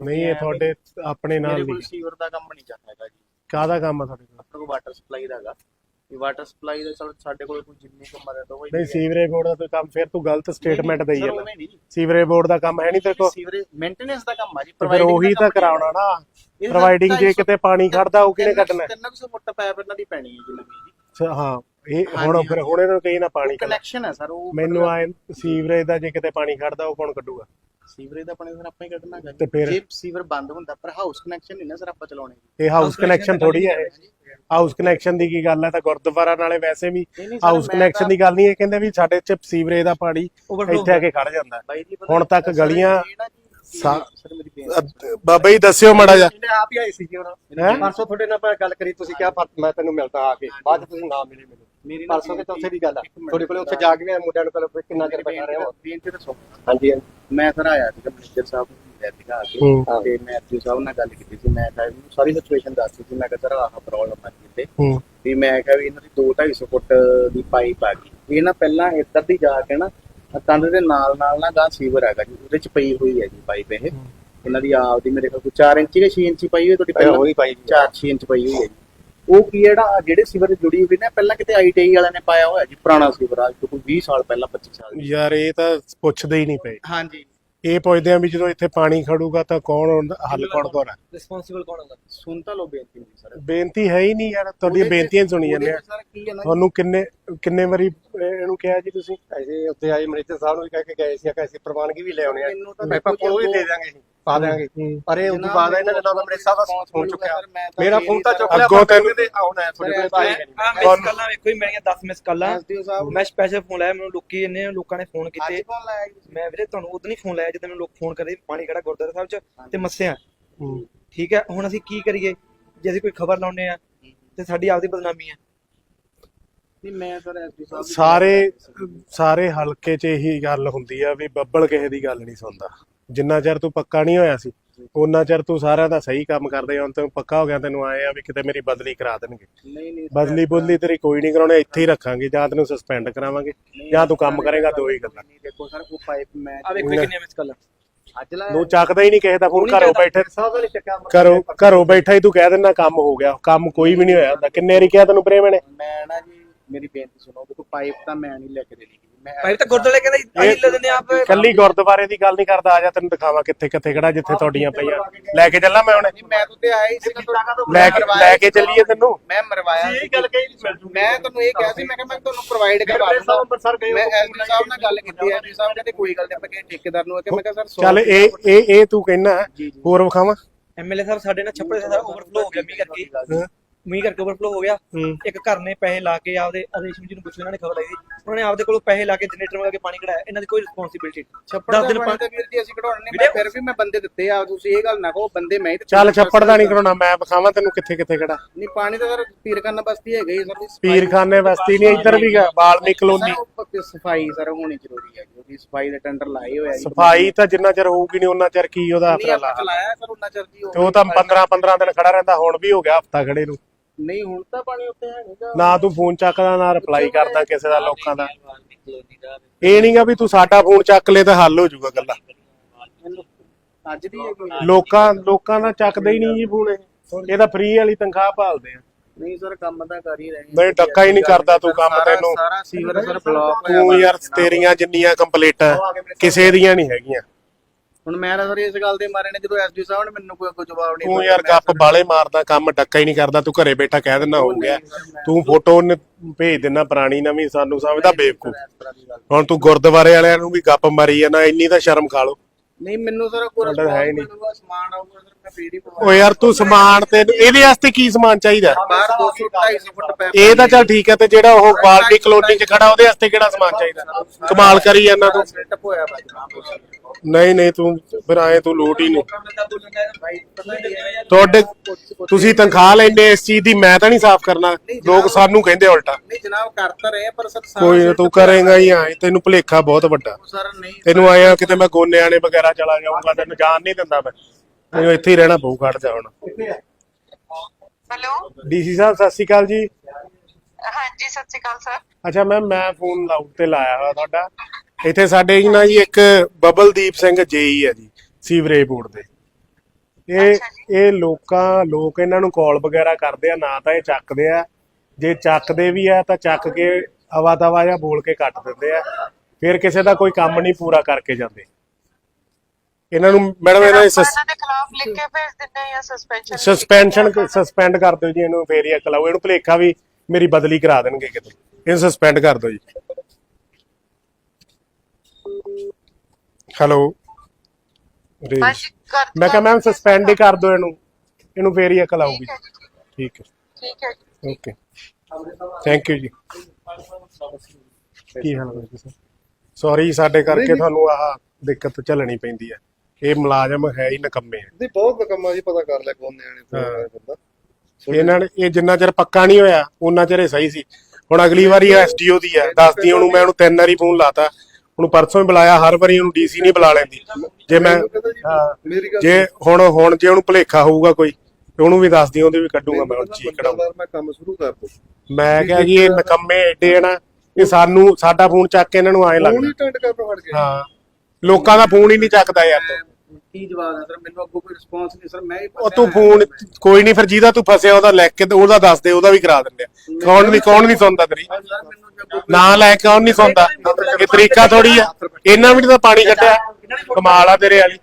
ਨਹੀਂ ਇਹ ਤੁਹਾਡੇ ਆਪਣੇ ਨਾਲ ਮੇਰੇ ਨਹੀਂ ਕੋਲ ਸੀਵਰ ਦਾ ਕੰਮ ਨਹੀਂ ਚੱਲਦਾ ਹੈਗਾ ਜੀ। ਕਾਹਦਾ ਕੰਮ ਆ ਤੁਹਾਡੇ ਕੋਲ? ਆਪਣੇ ਕੋਲ ਵਾਟਰ ਸਪਲਾਈ ਦਾ ਹੈਗਾ। ਇਹ ਵਾਟਰ ਸਪਲਾਈ ਦਾ ਚਲੋ ਸਾਡੇ ਕੋਲ ਕੋਈ ਜਿੰਨੀ ਕੁ ਮਦਦ ਹੋਵੇ ਨਹੀਂ ਸੀਵਰੇਜ ਬੋਰਡ ਦਾ ਕੋਈ ਕੰਮ ਫਿਰ ਤੂੰ ਗਲਤ ਸਟੇਟਮੈਂਟ ਦੇਈ ਜਾਂਦਾ। ਸੀਵਰੇਜ ਬੋਰਡ ਦਾ ਕੰਮ ਹੈ ਨਹੀਂ ਤੇਰੇ ਕੋਲ? ਸੀਵਰੇਜ ਮੇਨਟੇਨੈਂਸ ਦਾ ਕੰਮ ਆ ਜੀ ਤੇ ਫਿਰ providing ਉਹੀ ਤਾਂ ਕੰਮ ਕਰਾਉਣਾ ਨਾ। ਪ੍ਰੋਵਾਈਡਿੰਗ ਜੇ 250 ਕਿਤੇ ਪਾਣੀ ਖੜਦਾ ਉਹ ਕਿਹਨੇ ਕੱਢਣਾ? ਤਿੰਨ ਕੁ ਸੌ ਫੁੱਟ ਪੈਪ ਇਹਨਾਂ ਦੀ ਪੈਣੀ ਹੈ ਜੀ ਨਵੀਂ ਜੀ। ਅੱਛਾ, ਹਾਂ ਇਹ ਹੁਣ ਫਿਰ ਹੁਣ ਇਹਨੂੰ ਕਹੀ ਨਾ ਪਾਣੀ ਕੱਢ ਕਨੈਕਸ਼ਨ ਹੈ ਸਰ ਉਹ ਮੈਨੂੰ ਆਏ ਸੀਵਰੇਜ ਦਾ ਜੇ ਕਿਤੇ ਪਾਣੀ ਖੜਦਾ ਉਹ ਕੌਣ ਕੱਢੂਗਾ? ਸੀਵਰੇਜ ਦਾ ਪਾਣੀ ਸਰ ਆਪਾਂ ਹੀ ਕੱਢਣਾ ਹੈਗਾ ਤੇ ਫਿਰ? ਜੇ ਸੀਵਰ ਬੰਦ ਹੁੰਦਾ ਪਰ ਹਾਊਸ ਕਨੈਕਸ਼ਨ ਨਹੀਂ ਨਾ ਸਰ ਆਪਾਂ ਚਲਾਉਣੇ ਇਹ ਹਾਊਸ ਕਨੈਕਸ਼ਨ ਥੋੜੀ ਹੈ। ਹਾਊਸ ਕਨੈਕਸ਼ਨ ਦੀ ਕੀ ਗੱਲ ਹੈ? ਤਾਂ ਗੁਰਦੁਆਰਾ ਨਾਲੇ ਵੈਸੇ ਵੀ ਨਹੀਂ, ਨਹੀਂ sir, ਹਾਊਸ ਮੈਂ ਕਨੈਕਸ਼ਨ ਤਾਂ- ਦੀ ਗੱਲ ਨਹੀਂ ਇਹ ਕਹਿੰਦੇ ਵੀ ਸਾਡੇ ਚ ਸੀਵਰੇਜ ਦਾ ਪਾਣੀ ਇੱਥੇ ਆ ਕੇ ਖੜ ਜਾਂਦਾ। ਹੈ। ਬਾਈ ਜੀ ਪਤਾ ਹੁਣ ਤੱਕ ਗਲੀਆਂ ਸਾ- ਸਰ ਮੇਰੀ ਬੇਨਤੀ ਬਾਬਾ ਜੀ ਦੱਸਿਓ ਮੜਾ ਜਾ ਇਹਨੇ ਆਪ ਹੀ ਆਈ ਸੀ ਜੀ ਹੁਣ। ਹੈਂ? ਪਰਸੋਂ ਤੁਹਾਡੇ ਨਾਲ ਮੈਂ ਗੱਲ ਕਰੀ ਤੁਸੀਂ ਕਿਹਾ ਮੈਂ ਤੈਨੂੰ ਮਿਲਦਾ ਆ ਕੇ। ਬਾਅਦ ਚ ਤੁਸੀਂ ਨਾ ਮਿਲੇ ਮੈਨੂੰ। ਮੇਰੀ ਨਾ ਪਰਸੋਂ ਤੇ ਚੌਥੇ ਦੀ ਗੱਲ ਆ। ਇੱਕ ਮਿੰਟ ਤੁਹਾਡੇ ਕੋਲੇ ਉੱਥੇ ਜਾ ਕੇ ਮੈਂ ਮੁੰਡਿਆਂ ਨੂੰ ਕੋਲ ਕਿੰਨਾ ਚਿਰ ਬੈਠਾ ਰਿਹਾ ਬੇਨਤੀ ਦੱਸੋ ਹਾਂਜੀ ਹਾਂਜੀ। ਮੈਂ ਸਰ ਆਇਆ ਸੀਗਾ ਮੈਨੇਜਰ ਸਾਹਿਬ ਨੂੰ ਸੀਗਾ ਆ ਹੂੰ। ਕੇ ਤੇ ਮੈਂ ਐਸਪੀ ਸਾਹਿਬ ਨਾਲ ਗੱਲ ਕੀਤੀ ਸੀ। ਮੈਂ ਕਿਹਾ ਇਹਨੂੰ ਸਾਰੀ ਸਿਚੁਏਸ਼ਨ ਦੱਸੀ ਸੀ ਮੈਂ ਕਿਹਾ ਸਰ ਆਹ ਪ੍ਰੋਬਲਮ ਆ ਗਈ ਤੇ ਹੂੰ। ਵੀ ਮੈਂ ਕਿਹਾ ਵੀ ਇਹਨਾਂ ਦੀ 2 250 ਫੁੱਟ ਦੀ ਪਾਈਪ ਆ ਗਈ। ਇਹ ਨਾ ਪਹਿਲਾਂ ਇੱਧਰ ਦੀ ਜਾ ਕੇ ਨਾ ਕੰਧ ਦੇ ਨਾਲ ਨਾਲ ਨਾ ਗਾਂ ਸੀਵਰ ਹੈਗਾ ਜੀ ਉਹਦੇ ਚ ਪਈ ਹੋਈ ਹੈ ਜੀ ਪਾਈਪ ਇਹ। ਇਹਨਾਂ ਦੀ ਆਪ ਦੀ ਮੇਰੇ ਕੋਲ ਕੋਈ 4 ਇੰਚੀ ਜਾਂ 6 ਇੰਚੀ ਪਈ ਹੋਈ ਤੁਹਾਡੀ ਪਹਿਲਾਂ? ਉਹੀ ਪਾਈ ਜੀ। 4 6 ਇੰਚ ਪਈ ਹੋਈ ਹੈ ਜੀ। ਉਹ ਕੀ ਹੈ ਜਿਹੜਾ ਜਿਹੜੇ ਸੀਵਰ ਜੁੜੀ ਹੋਈ ਨਾ ਪਹਿਲਾਂ ਕਿਤੇ ਆਈਟੀਆਈ ਵਾਲਿਆਂ ਨੇ ਪਾਇਆ ਹੋਇਆ ਜੀ ਪੁਰਾਣਾ ਸੀਵਰ ਅੱਜ ਤੋਂ ਕੋਈ 20 ਸਾਲ ਪਹਿਲਾਂ 25 ਸਾਲ ਯਾਰ ਇਹ ਤਾਂ ਪੁੱਛਦੇ ਹੀ ਨਹੀਂ ਪਏ। ਹਾਂਜੀ। ਇਹ ਪੁੱਛਦੇ ਆ ਵੀ ਜਦੋਂ ਇੱਥੇ ਪਾਣੀ ਖੜੂਗਾ ਤਾਂ ਕੌਣ ਹੱਲ ਕੌਣ ਕਰਾਂ ਰਿਸਪੌਂਸਿਬਲ ਕੌਣ ਹੁੰਦਾ? ਸੁਣ ਤਾਂ ਲੋ ਬੇਨਤੀ ਮੇਰੀ ਸਰ। ਬੇਨਤੀ ਹੈ ਹੀ ਨਹੀਂ ਯਾਰ ਤੁਹਾਡੀਆਂ ਬੇਨਤੀਆਂ ਸੁਣੀ ਜਾਂਦੇ ਆ ਸਰ ਕੀ ਹੈ ਨਾ ਤੁਹਾਨੂੰ ਕਿੰਨੇ ਕਿੰਨੇ ਵਾਰੀ ਇਹਨੂੰ ਕਿਹਾ ਜੀ ਤੁਸੀਂ? ਐਸੇ ਉੱਥੇ ਆਏ ਮੈਨੇਜਰ ਸਾਹਿਬ ਨੂੰ ਵੀ ਕਹਿ ਕੇ ਗਏ ਸੀ ਕਿ ਅਸੀਂ ਪ੍ਰਵਾਨਗੀ ਵੀ ਲੈ ਆਉਣੇ ਆ। ਮੈਨੂੰ ਤਾਂ ਕੋਲੋਂ ਹੀ ਦੇ ਦਾਂਗੇ ਅਸੀਂ, ਪਾ ਦਾਂਗੇ ਪਰ ਇਹ ਤੋਂ ਬਾਅਦ ਇਹਨਾਂ ਨੇ ਨਾ ਮੇਰੇ ਸਾਹਿਬ ਦਾ ਫੋਨ ਚੁੱਕਿਆ। ਮੇਰਾ ਫੋਨ ਤਾਂ ਚੁੱਕ ਲਿਆ ਅੱਗੋਂ ਤੈਨੂੰ- ਕਹਿੰਦੇ ਆਉਣਾ ਹੈ ਤੁਹਾਡੇ ਕੋਲ ਹੈ ਆ। ਮਿਸ ਕਾਲਾਂ ਵੇਖੋ ਹੀ ਮੇਰੀਆਂ 10 ਮਿਸ ਕਾਲਾਂ ਮੈਂ ਸਪੈਸ਼ਲ ਫੋਨ ਲਾਇਆ ਮੈਨੂੰ ਲੋਕੀ ਇੰਨੇ ਲੋਕਾਂ ਨੇ ਫੋਨ ਕੀਤੇ। ਮੈਂ ਵੀਰੇ ਤੁਹਾਨੂੰ ਉਦੋਂ ਨਹੀਂ ਫੋਨ ਲਾਇਆ ਜਦੋਂ ਮੈਨੂੰ ਲੋਕ ਫੋਨ ਕਰਦੇ ਪਾਣੀ ਖੜਾ ਗੁਰਦੁਆਰਾ ਸਾਹਿਬ ਚ ਤੇ ਮੱਸਿਆ। ਠੀਕ ਹੈ ਹੁਣ ਅਸੀਂ ਕੀ ਕਰੀਏ? ਜੇ ਅਸੀਂ ਕੋਈ ਖਬਰ ਲਾਉਨੇ ਆ ਤੇ ਸਾਡੀ ਆਪਦੀ ਬਦਨਾਮੀ ਹੈ। ਨਹੀਂ ਮੈਂ ਸਰ ਐਸਡੀਓ ਸਾਹਿਬ ਦੀ ਸਾਰੇ ਸਾਰੇ ਹਲਕੇ 'ਚ ਇਹੀ ਗੱਲ ਹੁੰਦੀ ਆ ਵੀ ਬੱਬਲ ਕਿਸੇ ਦੀ ਗੱਲ ਨਹੀਂ ਸੁਣਦਾ। ਜਿੰਨਾ ਚਿਰ ਤੂੰ ਪੱਕਾ ਨਹੀਂ ਹੋਇਆ ਸੀ ਉਹਨਾਂ ਚਿਰ ਤੂੰ ਸਾਰਿਆਂ ਦਾ ਸਹੀ ਕੰਮ ਕਰਦੇ ਹੁਣ ਤੈਨੂੰ ਪੱਕਾ ਹੋ ਗਿਆ ਤੈਨੂੰ ਆਏ ਆ ਵੀ ਕਿਤੇ ਮੇਰੀ ਬਦਲੀ ਕਰਾ ਦੇਣਗੇ। ਨਹੀਂ ਨਹੀਂ sir, ਬਦਲੀ ਬੁਦਲੀ ਤੇਰੀ ਕੋਈ ਨਹੀਂ ਕਰਾਉਣੀ ਇੱਥੇ ਹੀ ਰੱਖਾਂਗੇ ਜਾਂ ਤੈਨੂੰ ਸਸਪੈਂਡ ਕਰਾਵਾਂਗੇ ਜਾਂ ਤੂੰ ਕੰਮ ਕਰੇਗਾ ਦੋ ਹੀ ਗੱਲਾਂ। ਨਹੀਂ ਦੇਖੋ ਸਰ ਉਹ ਪਾਈਪ ਮੈਂ ਆ ਵੇਖੋ ਕਿੰਨੀਆਂ ਮਿਸ ਕਾਲਾਂ ਅੱਜ ਨੂੰ ਚੱਕਦਾ ਹੀ ਨਹੀਂ ਕਿਸੇ ਦਾ ਫੋਨ ਘਰੋਂ ਬੈਠੇ ਸਾਹਿਬ ਘਰੋਂ ਘਰੋਂ ਬੈਠਾ ਹੀ ਤੂੰ ਕਹਿ ਦਿੰਦਾ ਕੰਮ ਹੋ ਗਿਆ ਕੰਮ ਕੋਈ ਵੀ ਨਹੀਂ ਹੋਇਆ ਹੁੰਦਾ ਕਿੰਨੇ ਵਾਰੀ ਕਿਹਾ ਤੈਨੂੰ ਪ੍ਰੇਮ ਨੇ? ਮੈਂ ਨਾ ਜੀ ਮੇਰੀ ਬੇਨਤੀ ਸੁਣੋ ਦੇਖੋ ਪਾਈਪ ਤਾਂ ਮੈਂ ਨਹੀਂ ਲੈ ਕੇ ਦੇਣੀ ਜੀ ਮੈਂ ਭਾਈ ਤਾਂ ਗੁਰਦੁਆਰੇ ਕਹਿੰਦਾ ਅਸੀਂ ਲੈ ਦਿੰਦੇ ਆਪ। ਕੱਲੀ ਗੁਰਦੁਆਰੇ ਦੀ ਗੱਲ ਨਹੀਂ ਕਰਦਾ ਆ ਜਾ ਤੈਨੂੰ ਦਿਖਾਵਾਂ ਕਿੱਥੇ ਕਿੱਥੇ ਖੜਾ ਜਿੱਥੇ ਤੁਹਾਡੀਆਂ ਪਈਆਂ। ਲੈ ਕੇ ਚੱਲਾਂ ਮੈਂ ਹੁਣੇ। ਨਹੀਂ ਮੈਂ ਤਾਂ ਤੇ ਆਇਆ ਹੀ ਸੀ ਲੈ ਕੇ ਲੈ ਕੇ ਚੱਲੀਏ ਤੈਨੂੰ। ਮੈਂ ਮਰਵਾਇਆ ਸੀ। ਗੱਲ ਕਹੀ ਮੈਂ ਤੁਹਾਨੂੰ ਇਹ ਕਿਹਾ ਸੀ ਮੈਂ ਕਿਹਾ ਮੈਂ ਤੁਹਾਨੂੰ ਪ੍ਰੋਵਾਈਡ ਕਰਵਾ ਦੂੰਗਾ ਅੰਮ੍ਰਿਤਸਰ ਗਏ ਮੈਂ ਐਸਡੀ ਸਾਹਿਬ ਨਾਲ ਗੱਲ ਕੀਤੀ ਐਸਡੀ ਸਾਹਿਬ ਕਹਿੰਦੇ ਕੋਈ ਗੱਲ ਨਹੀਂ ਆਪਾਂ ਕਿਸੇ ਠੇਕੇਦਾਰ ਨੂੰ ਆ ਕੇ ਮੈਂ ਕਿਹਾ ਸਰ ਚੱਲ ਇਹ ਇਹ ਇਹ ਤੂੰ ਕਹਿਣਾ ਹੋਰ ਵਿਖਾਵਾਂ? ਐਮਐਲਏ ਸਾਹਿਬ ਸਾਡੇ ਨਾਲ ਛੱਪੜੇ ਸਾਰਾ ਓਵਰਫਲੋ ਹੋ ਗਿਆ ਮੀਂਹ ਕਰਕੇ। ਹਾਂ। ਮੀਂਹ ਕਰਕੇ ਓਵਰਫਲੋ ਹੋ ਗਿਆ। ਹੂੰ। ਇੱਕ ਘਰ ਨੇ ਪੈਸੇ ਲਾ ਕੇ ਆਪਦੇ ਰੇਸ਼ਮ ਜੀ ਨੂੰ ਪੁੱਛਿਆ ਇਹਨਾਂ ਨੇ ਖਬਰ ਸੀ। ਉਹਨਾਂ ਨੇ ਆਪਦੇ ਕੋਲੋਂ ਪੈਸੇ ਲਾ ਕੇ ਜਨਰੇਟਰ ਮੰਗਾ ਕੇ ਪਾਣੀ ਕਢਾਇਆ। ਇਹਨਾਂ ਦੀ ਕੋਈ ਰਿਸਪੌਂਸਿਬਿਲਟੀ ਛੱਪੜ ਦਾ ਪਾਣੀ ਤਾਂ ਵੀਰ ਜੀ ਅਸੀਂ ਕਢਾਉਣੇ ਨਹੀਂ ਮੈਂ ਫਿਰ ਵੀ ਮੈਂ ਬੰਦੇ ਦਿੱਤੇ ਆ ਤੁਸੀਂ ਇਹ ਗੱਲ ਨਾ ਕਹੋ ਬੰਦੇ ਮੈਂ ਹੀ ਦਿੱਤੇ ਚੱਲ ਛੱਪੜ ਦਾ ਨਹੀਂ ਕਰਾਉਣਾ ਮੈਂ ਵਿਖਾਵਾਂ ਤੈਨੂੰ ਕਿੱਥੇ ਕਿੱਥੇ ਖੜਾ ਨਹੀਂ ਪਾਣੀ ਤਾਂ ਸਰ ਪੀਰਖਾਨਾ ਬਸਤੀ ਹੈਗਾ ਹੀ ਸਰ ਪੀਰਖਾਨੇ ਬਸਤੀ ਨਹੀਂ ਇੱਧਰ ਵੀ ਗਾ ਬਾਲਮੀ ਕਲੋਨੀ। ਸਫ਼ਾਈ ਸਰ ਹੋਣੀ ਜ਼ਰੂਰੀ ਹੈ ਉਹਦੀ ਸਫ਼ਾਈ ਦੇ ਟੈਂਡਰ ਲਾਏ ਹੋਏ ਆ ਜੀ। ਸਫ਼ਾਈ ਤਾਂ ਜਿੰਨਾ ਚਿਰ ਹੋਊਗੀ ਨਹੀਂ ਉਹਨਾਂ ਚਿਰ ਕੀ ਉਹਦਾ ਨਹੀਂ ਹਫਤਾ ਆਪਾਂ ਲਾ ਚਲਾਇਆ ਸਰ ਉਹਨਾਂ ਚਿਰ ਜੀ ਤੇ ਉਹ ਤਾਂ 15 15 ਦਿਨ ਖੜਾ ਰਹਿੰਦਾ ਹੁਣ ਵੀ ਹੋ ਗਿਆ ਹਫਤਾ ਖੜੇ ਨੂੰ। ਨਹੀਂ ਹੁਣ ਤਾਂ ਪਾਣੀ ਉੱਤੇ ਹੈ ਨਹੀਂਗਾ ਨਾ ਤੂੰ ਫੋਨ ਚੱਕਦਾ ਨਾ ਰਿਪਲਾਈ ਕਰਦਾ ਕਿਸੇ ਦਾ ਲੋਕਾਂ ਦਾ। ਇਹ ਨਹੀਂਗਾ ਵੀ ਤੂੰ ਸਾਡਾ ਫੋਨ ਚੱਕ ਲੈ ਤਾਂ ਹੱਲ ਹੋ ਜਾਊਗਾ ਗੱਲਾਂ ਅੱਜ ਦੀ ਲੋਕਾਂ ਲੋਕਾਂ ਦਾ ਚੱਕਦੇ ਹੀ ਨਹੀਂ ਜੀ ਫੋਨ ਇਹ। ਇਹ ਤਾਂ ਫ੍ਰੀ ਵਾਲੀ ਤਨਖਾਹ ਭਾਲਦੇ ਆ। ਨਹੀਂ ਸਰ ਕੰਮ ਤਾਂ ਕਰ ਹੀ ਰਹੇ ਨਹੀਂ ਡੱਕਾ ਹੀ ਨਹੀਂ ਕਰਦਾ ਤੂੰ ਕੰਮ ਸਾਰਾ- ਤੈਨੂੰ। ਸਾਰਾ ਸੀਵਰ ਸਰ ਬਲੌਕ ਹੋਇਆ ਤੂੰ ਯਾਰ ਤੇਰੀਆਂ ਜਿੰਨੀਆਂ ਕੰਪਲੀਟਾਂ ਕਿਸੇ ਦੀਆਂ ਨਹੀਂ ਹੈਗੀਆਂ। ਹੁਣ ਮੈਂ ਤਾਂ ਸਰ ਇਸ ਗੱਲ ਦੇ ਮਾਰੇ ਨੇ ਜਦੋਂ ਐਸਡੀ ਸਾਹਿਬ ਨੇ ਮੈਨੂੰ ਕੋਈ ਜਵਾਬ ਨਹੀਂ ਤੂੰ ਯਾਰ ਗੱਪ ਬਾਲੇ ਮਾਰਦਾ ਕੰਮ ਡੱਕਾ ਹੀ ਨਹੀਂ ਕਰਦਾ ਤੂੰ ਘਰੇ ਬੈਠਾ ਕਹਿ ਦਿੰਦਾ ਹੋ ਗਿਆ। ਤੂੰ ਫੋਟੋ ਉਹਨੇ ਭੇਜ ਦਿੰਦਾ ਪੁਰਾਣੀ ਨਵੀਂ ਸਾਨੂੰ ਸਮਝਦਾ ਬੇਵਕੂਫ। ਹੁਣ ਤੂੰ ਗੁਰਦੁਆਰੇ ਵਾਲਿਆਂ ਨੂੰ ਵੀ ਗੱਪ ਮਾਰੀ ਜਾਂਦਾ ਇੰਨੀ ਤਾਂ ਸ਼ਰਮ ਖਾ ਲੋ ਨਹੀਂ ਮੈਨੂੰ ਸਰ ਕੋਈ ਤੁਹਾਡਾ ਹੈ ਹੀ ਨਹੀਂ। ਮਿਲੂਗਾ, ਸਮਾਨ ਆਊਗਾ ਸਰ ਮੈਂ ਫੇਰ ਹੀ ਪਵਾ ਓ ਯਾਰ ਤੂੰ ਸਮਾਨ ਤੇ ਇਹਦੇ ਵਾਸਤੇ ਕੀ ਸਮਾਨ ਚਾਹੀਦਾ? ਬਾਹਰ 200 250 ਫੁੱਟ ਪੈ ਇਹ ਤਾਂ ਚੱਲ ਠੀਕ ਹੈ ਤੇ ਜਿਹੜਾ ਉਹ ਬਾਲਟੀ ਕਲੋਨੀ 'ਚ ਖੜਾ ਉਹਦੇ ਵਾਸਤੇ ਕਿਹੜਾ ਸਮਾਨ ਚਾਹੀਦਾ? ਕਮਾਲ ਕਰੀ ਜਾਂਦਾ ਤੂੰ। ਸੈਟਅਪ ਹੋਇਆ ਭਾਈ ਨਹੀਂ ਨਹੀਂ ਤੂੰ ਫਿਰ ਆਏ ਤੂੰ ਲੋਟ ਹੀ ਨਹੀਂ। ਤੁਹਾਡੇ ਤੁਸੀਂ ਤਨਖਾਹ ਲੈਂਦੇ ਇਸ ਚੀਜ਼ ਦੀ ਮੈਂ ਤਾਂ ਨਹੀਂ ਸਾਫ਼ ਕਰਨਾ। ਲੋਕ ਸਾਨੂੰ ਕਹਿੰਦੇ ਉਲਟਾ। ਨਹੀਂ ਜਨਾਬ ਕਰ ਤਾਂ ਰਹੇ ਆ, ਪਰ ਸਰ ਸਾਰਾ ਕੋਈ ਨਾ ਤੂੰ ਕਰੇਗਾ ਹੀ ਆਏ ਤੈਨੂੰ ਭੁਲੇਖਾ ਬਹੁਤ ਵੱਡਾ। ਸਰ ਨਹੀਂ ਤੈਨੂੰ ਆਇਆ ਕਿਤੇ ਮੈਂ ਗੋਨਿਆਣੇ ਵਗੈਰਾ ਚਲਾ ਜਾਊਂਗਾ ਤੈਨੂੰ ਜਾਣ ਨਹੀਂ ਦਿੰਦਾ ਮੈਂ। ਤੈਨੂੰ ਇੱਥੇ ਹੀ ਰਹਿਣਾ ਪਊ ਕੱਢ ਜਾ ਹੁਣ। ਹੈਲੋ? ਡੀਸੀ ਸਾਹਿਬ ਸਤਿ ਸ਼੍ਰੀ ਅਕਾਲ ਜੀ। ਹਾਂਜੀ ਸਤਿ ਸ਼੍ਰੀ ਅਕਾਲ ਸਰ। ਅੱਛਾ ਮੈਮ ਮੈਂ ਫੋਨ ਲਾਊਡ ਤੇ ਲਾਇਆ ਹੋਇਆ ਤੁਹਾਡਾ। ਇੱਥੇ ਸਾਡੇ ਜੀ ਨਾ ਜੀ ਇੱਕ ਬਬਲਦੀਪ ਸਿੰਘ ਜੇਈ ਹੈ ਜੀ ਸੀਵਰੇਜ ਬੋਰਡ ਦੇ। ਇਹ ਇਹ ਲੋਕਾਂ ਲੋਕ ਇਹਨਾਂ ਨੂੰ ਕਾਲ ਵਗੈਰਾ ਕਰਦੇ ਆ ਨਾ ਤਾਂ ਇਹ ਚੱਕਦੇ ਆ। ਜੇ ਚੱਕਦੇ ਵੀ ਆ ਤਾਂ ਚੱਕ ਕੇ ਅਵਾ ਤਵਾ ਜਾਂ ਬੋਲ ਕੇ ਕੱਟ ਦਿੰਦੇ ਆ। ਫਿਰ ਕਿਸੇ ਦਾ ਕੋਈ ਕੰਮ ਨਹੀਂ ਪੂਰਾ ਕਰਕੇ ਜਾਂਦੇ। ਇਹਨਾਂ ਨੂੰ ਮੈਡਮ ਇਹਨਾਂ ਦੀ ਖਿਲਾਫ ਲਿਖ ਕੇ ਭੇਜ ਦਿੰਦੇ ਆ ਸਸਪੈਂਸ਼ਨ ਸਸਪੈਂਸ਼ਨ ਸਸਪੈਂਡ ਕਰ ਦਿਓ ਜੀ ਇਹਨੂੰ ਫੇਰ ਹੀ ਅਕਲ ਆਊ ਇਹਨੂੰ ਭਲੇਖਾ ਵੀ ਮੇਰੀ ਬਦਲੀ ਕਰਾ ਦੇਣਗੇ ਕਿਤੇ। ਇਹਨੂੰ ਸਸਪੈਂਡ ਕਰ ਦਿਓ ਜੀ। ਹੈਲੋ ਮੈਂ ਕਿਹਾ ਮੈਮ ਸਸਪੈਂਡ ਹੀ ਕਰ ਦਿਓ। ਇਹਨੂੰ। ਇਹਨੂੰ ਫੇਰ ਹੀ ਅਕਲ ਆਊਗੀ। ਠੀਕ ਹੈ ਠੀਕ ਹੈ। ਓਕੇ ਥੈਂਕ ਯੂ ਜੀ। ਕੀ ਹਾਲ ਹੈ ਜੀ ਸਰ? ਸੌਰੀ ਸਾਡੇ ਕਰਕੇ ਤੁਹਾਨੂੰ ਆਹ ਦਿੱਕਤ ਝੱਲਣੀ ਪੈਂਦੀ ਹੈ। ਇਹ ਮੁਲਾਜ਼ਮ ਹੈ ਹੀ ਨਕੰਮੇ ਹੈ। ਨਹੀਂ ਬਹੁਤ ਕੰਮਾਂ ਜੀ ਪਤਾ ਕਰ ਲਿਆ ਤੋਂ ਹਾਂ। ਬੰਦਾ। ਇਹਨਾਂ ਨੇ ਇਹ ਜਿੰਨਾ ਚਿਰ ਪੱਕਾ ਨਹੀਂ ਹੋਇਆ ਉਹਨਾਂ ਚਿਰ ਇਹ ਸਹੀ ਸੀ। ਹੁਣ ਅਗਲੀ ਵਾਰੀ ਐਸਡੀਓ ਦੀ ਹੈ। ਦੱਸਦੀ ਉਹਨੂੰ ਮੈਂ ਉਹਨੂੰ ਤਿੰਨ ਵਾਰੀ ਫੋਨ ਲਾਤਾ। ਉਹਨੂੰ ਪਰਸੋਂ ਹੀ ਬੁਲਾਇਆ ਹਰ ਵਾਰੀ ਉਹਨੂੰ ਡੀਸੀ ਨਹੀਂ ਬੁਲਾ ਲੈਂਦੀ। ਜੇ ਮੈਂ ਜੀ, ਹਾਂ, ਮੇਰੀ ਗੱਲ ਜੇ ਹੁਣ ਹੁਣ ਜੇ ਉਹਨੂੰ ਭੁਲੇਖਾ ਹੋਊਗਾ ਕੋਈ ਤੇ ਉਹਨੂੰ ਵੀ ਦੱਸਦੀ ਉਹਦੇ ਵੀ ਕੱਢੂਗਾ ਮੈਂ ਹੁਣ ਚੀਕ ਕਢਾਊਂ ਬੰਦਾ ਮੈਂ ਕੰਮ ਸ਼ੁਰੂ ਕਰ ਦੂੰ। ਮੈਂ ਕਿਹਾ ਜੀ ਇਹ ਨਕੰਮੇ ਏਡੇ ਨਾ ਇਹ ਸਾਨੂੰ ਸਾਡਾ ਫੋਨ ਚੱਕ ਕੇ ਇਹਨਾਂ ਨੂੰ ਫੋਨ ਲੱਗਦਾ। ਹੀ ਟੈਂਡ ਲੋਕਾਂ ਦਾ ਫੋਨ ਹੀ ਨਹੀਂ ਚੱਕਦਾ ਯਾਰ। ਤੂੰ ਕੀ ਜਵਾਬ ਹੈ ਸਰ ਮੈਨੂੰ ਅੱਗੋਂ ਕੋਈ ਰਿਸਪੌਂਸ ਨਹੀਂ ਸਰ ਮੈਂ ਹੀ ਉਹ ਤੂੰ ਫੋਨ ਕੋਈ ਨਹੀਂ ਫਿਰ ਜਿਹਦਾ ਤੂੰ ਫਸਿਆ ਉਹਦਾ ਲਿਖ ਕੇ ਤੇ ਉਹਦਾ ਦੱਸ ਦੇ ਉਹਦਾ ਵੀ ਕਰਾ ਦਿੰਦੇ ਆ। ਕੌਣ ਨਹੀਂ ਕੌਣ ਨਹੀਂ ਸੁਣਦਾ ਤੇਰੀ? ਨਾਂ ਲੈ ਕੇ ਕੌਣ ਨਹੀਂ ਸੁਣਦਾ? ਇਹ ਤਰੀਕਾ ਥੋੜੀ ਆ। ਇਹਨਾਂ ਵੀ ਤਾਂ ਪਾਣੀ ਕੱਢਿਆ। ਕਮਾਲ ਆ ਤੇਰੇ ਵਾਲੀ।